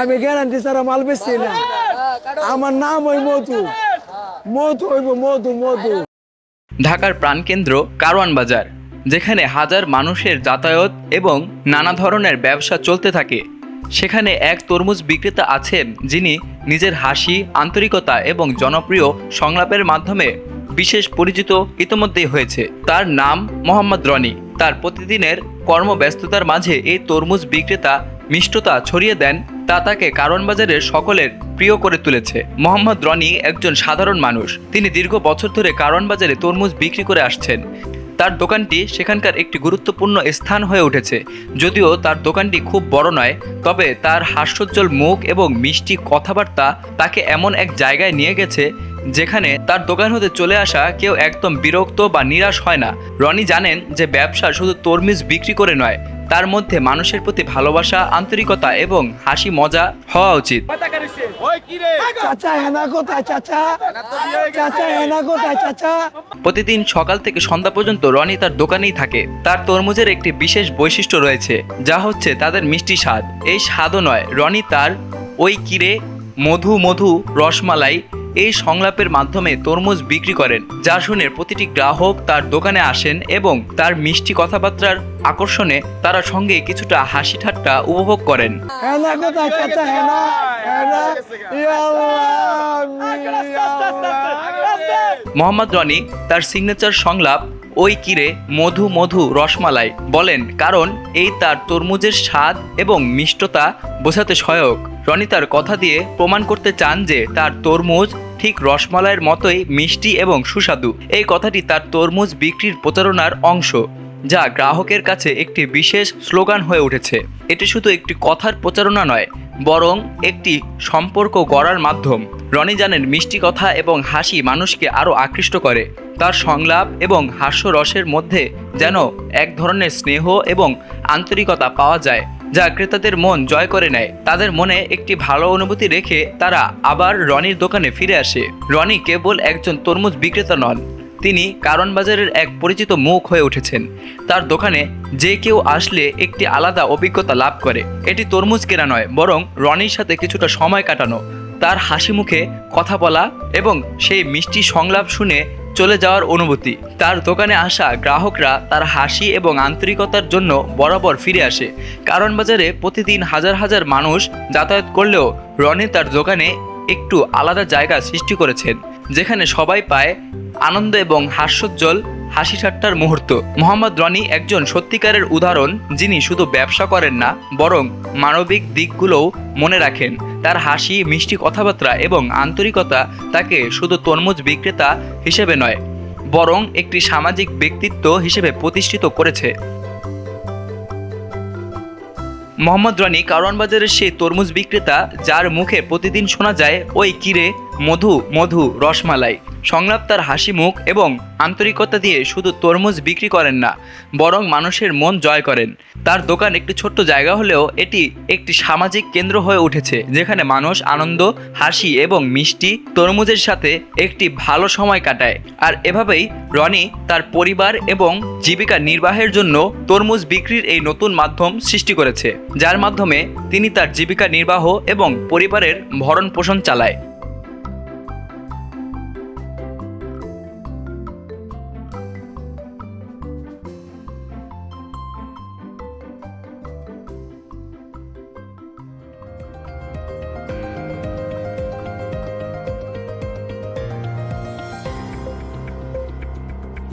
আমি গ্যারান্টি ছাড়া মাল বেচছি না। আমার নাম ওই মধু। মধু হইব, মধু মধু। ঢাকার প্রাণকেন্দ্র কারওয়ান বাজার, যেখানে হাজার মানুষের যাতায়াত এবং নানা ধরনের ব্যবসা চলতে থাকে। সেখানে এক তরমুজ বিক্রেতা আছেন যিনি নিজের হাসি, আন্তরিকতা এবং জনপ্রিয় সংলাপের মাধ্যমে বিশেষ পরিচিত ইতোমধ্যেই হয়েছে। তার নাম মোহাম্মদ রনি। তার প্রতিদিনের কর্মব্যস্ততার মাঝে এই তরমুজ বিক্রেতা মিষ্টতা ছড়িয়ে দেন তা তাকে কারণ বাজারের সকলের প্রিয় করে তুলেছে। মোহাম্মদ রনি একজন সাধারণ মানুষ। তিনি দীর্ঘ বছর ধরে কারণ বাজারে তরমুজ বিক্রি করে আসছেন। তার দোকানটি সেখানকার একটি গুরুত্বপূর্ণ স্থান হয়ে উঠেছে। যদিও তার দোকানটি খুব বড় নয়, তবে তার হাস্যোজ্জ্বল মুখ এবং মিষ্টি কথাবার্তা তাকে এমন এক জায়গায় নিয়ে গেছে যেখানে তার দোকান হতে চলে আসা কেউ একদম বিরক্ত বা নিরাশ হয় না। রনি জানেন যে ব্যবসা শুধু তরমুজ বিক্রি করে নয় তার মধ্যে মানুষের প্রতি ভালোবাসা আন্তরিকতা এবং হাসি মজা হওয়া উচিত। প্রতিদিন সকাল থেকে সন্ধ্যা পর্যন্ত রনি তার দোকানেই থাকে। তার তরমুজের একটি বিশেষ বৈশিষ্ট্য রয়েছে যা হচ্ছে তাদের মিষ্টি স্বাদ। এই স্বাদও নয় রনি তার ওই কিরে মধু মধু রসমালাই এই সংলাপের মাধ্যমে তরমুজ বিক্রি করেন যা শুনে প্রতিটি গ্রাহক তার দোকানে আসেন এবং তার মিষ্টি কথাবার্তার আকর্ষণে তারা সঙ্গে কিছুটা হাসি ঠাট্টা উপভোগ করেন। মোহাম্মদ রনি তার সিগনেচার সংলাপ ওই কিরে মধু মধু রসমালাই বলেন কারণ এই তার তরমুজের স্বাদ এবং মিষ্টতা বোঝাতে সহায়ক। রনি তার কথা দিয়ে প্রমাণ করতে চান যে তার তরমুজ ঠিক রসমালাইয়ের মতোই মিষ্টি এবং সুস্বাদু। এই কথাটি তার তরমুজ বিক্রির প্রচারণার অংশ, যা গ্রাহকের কাছে একটি বিশেষ স্লোগান হয়ে উঠেছে। এটি শুধু একটি কথার প্রচারণা নয়, বরং একটি সম্পর্ক গড়ার মাধ্যম। রনি জানেন, মিষ্টি কথা এবং হাসি মানুষকে আরও আকৃষ্ট করে। তার সংলাপ এবং হাস্যরসের মধ্যে যেন এক ধরনের স্নেহ এবং আন্তরিকতা পাওয়া যায়। যা ক্রেতাদের মন জয় করে নেয়। তাদের মনে একটি ভালো অনুভূতি রেখে তারা আবার রনির দোকানে ফিরে আসে। রনি কেবল একজন তরমুজ বিক্রেতা নন, তিনি কারণ বাজারের এক পরিচিত মুখ হয়ে উঠেছেন। তার দোকানে যে কেউ আসলে একটি আলাদা অভিজ্ঞতা লাভ করে। এটি তরমুজ কেনা নয়, বরং রনির সাথে কিছুটা সময় কাটানো। তার হাসি মুখে কথা বলা এবং সেই মিষ্টি সংলাপ শুনে চলে যাওয়ার অনুভূতি। তার দোকানে আসা গ্রাহকরা তার হাসি এবং আন্তরিকতার জন্য বরাবর ফিরে আসে। কারণ বাজারে প্রতিদিন হাজার হাজার মানুষ যাতায়াত করলেও রনি তার দোকানে একটু আলাদা জায়গা সৃষ্টি করেছেন, যেখানে সবাই পায় আনন্দ এবং হাস্যোজ্জ্বল হাসি ঠাট্টার মুহূর্ত। মোহাম্মদ রনি একজন সত্যিকারের উদাহরণ যিনি শুধু ব্যবসা করেন না, বরং মানবিক দিকগুলোও মনে রাখেন। তার হাসি, মিষ্টি কথাবার্তা এবং আন্তরিকতা তাকে শুধু তরমুজ বিক্রেতা হিসেবে নয়, বরং একটি সামাজিক ব্যক্তিত্ব হিসেবে প্রতিষ্ঠিত করেছে। মোহাম্মদ রনি কারওয়ান বাজারের সেই তরমুজ বিক্রেতা, যার মুখে প্রতিদিন শোনা যায়, ওই কিরে মধু মধু, রসমালাই। সংলাপ তার হাসি মুখ এবং আন্তরিকতা দিয়ে শুধু তরমুজ বিক্রি করেন না, বরং মানুষের মন জয় করেন। তার দোকান একটি ছোট্ট জায়গা হলেও এটি একটি সামাজিক কেন্দ্র হয়ে উঠেছে, যেখানে মানুষ আনন্দ, হাসি এবং মিষ্টি তরমুজের সাথে একটি ভালো সময় কাটায়। আর এভাবেই রনি তার পরিবার এবং জীবিকা নির্বাহের জন্য তরমুজ বিক্রির এই নতুন মাধ্যম সৃষ্টি করেছে, যার মাধ্যমে তিনি তার জীবিকা নির্বাহ এবং পরিবারের ভরণ পোষণ চালায়।